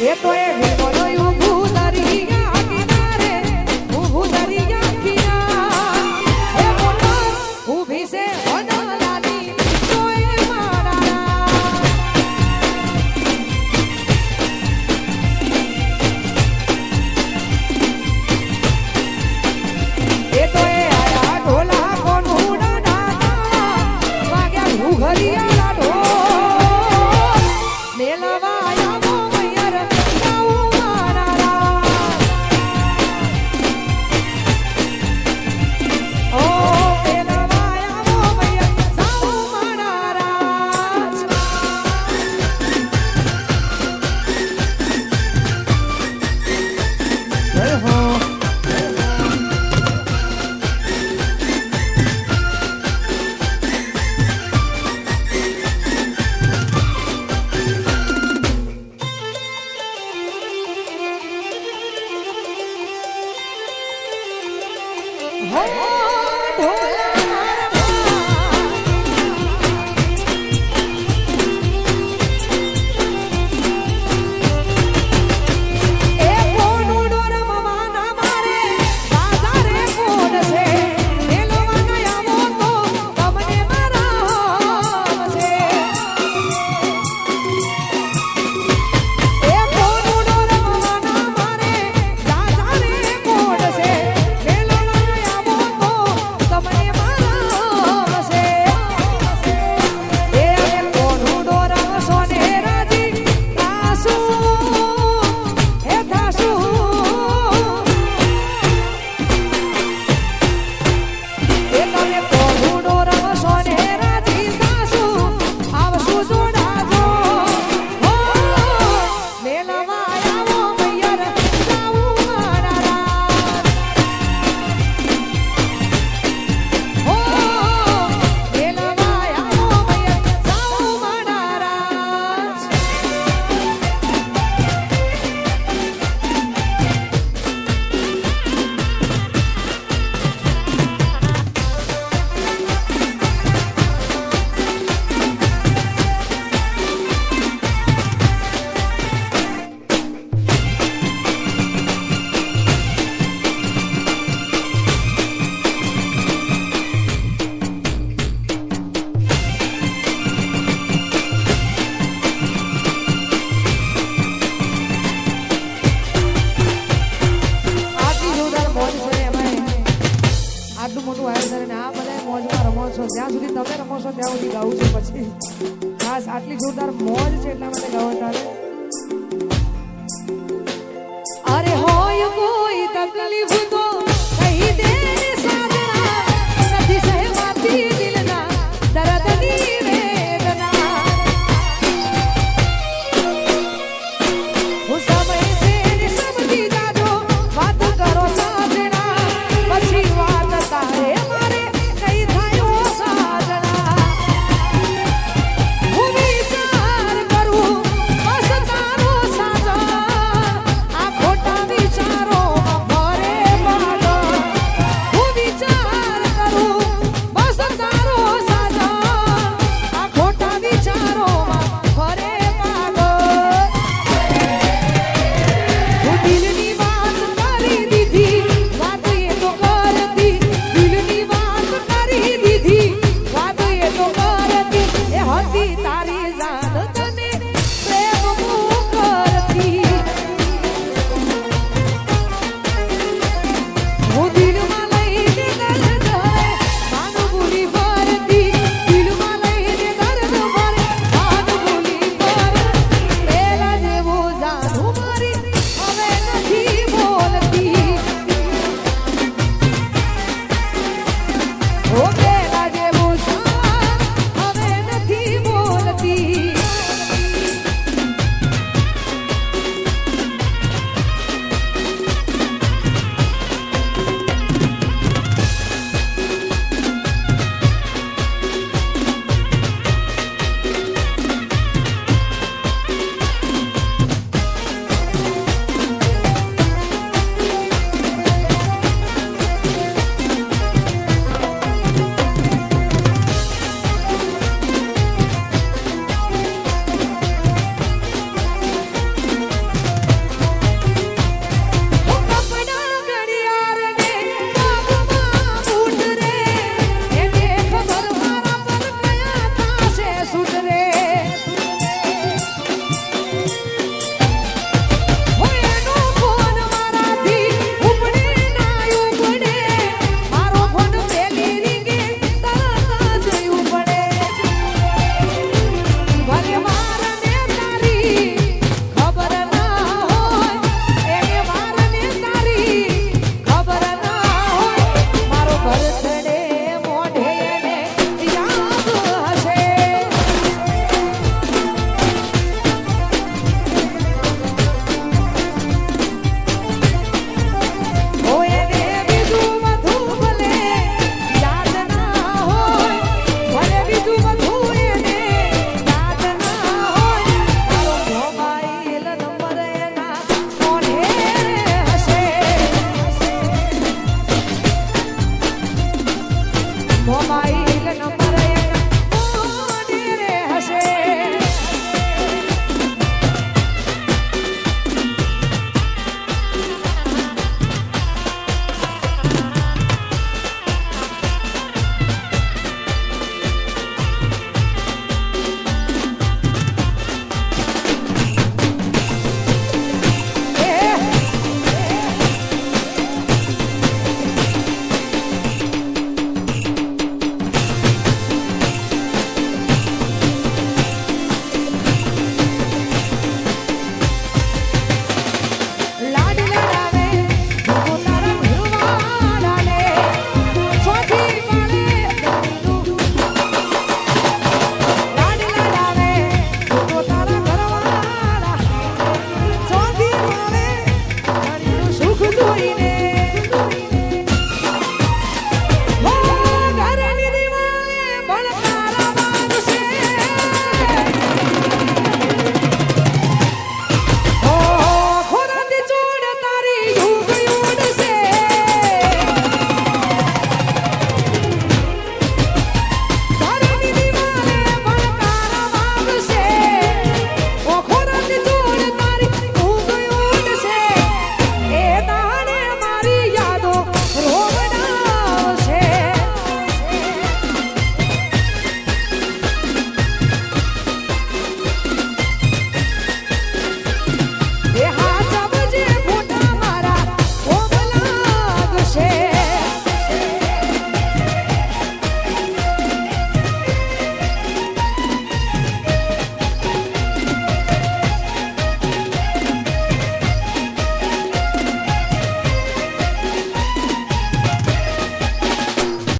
Святое Вера. hard, hard. તમે રમો છો ત્યાં સુધી ગાઉં છું પછી. ખાસ આટલી જોરદાર મોજ છે એટલા માટે ગાઉં તારે. અરે હોય કોઈ તકલીફ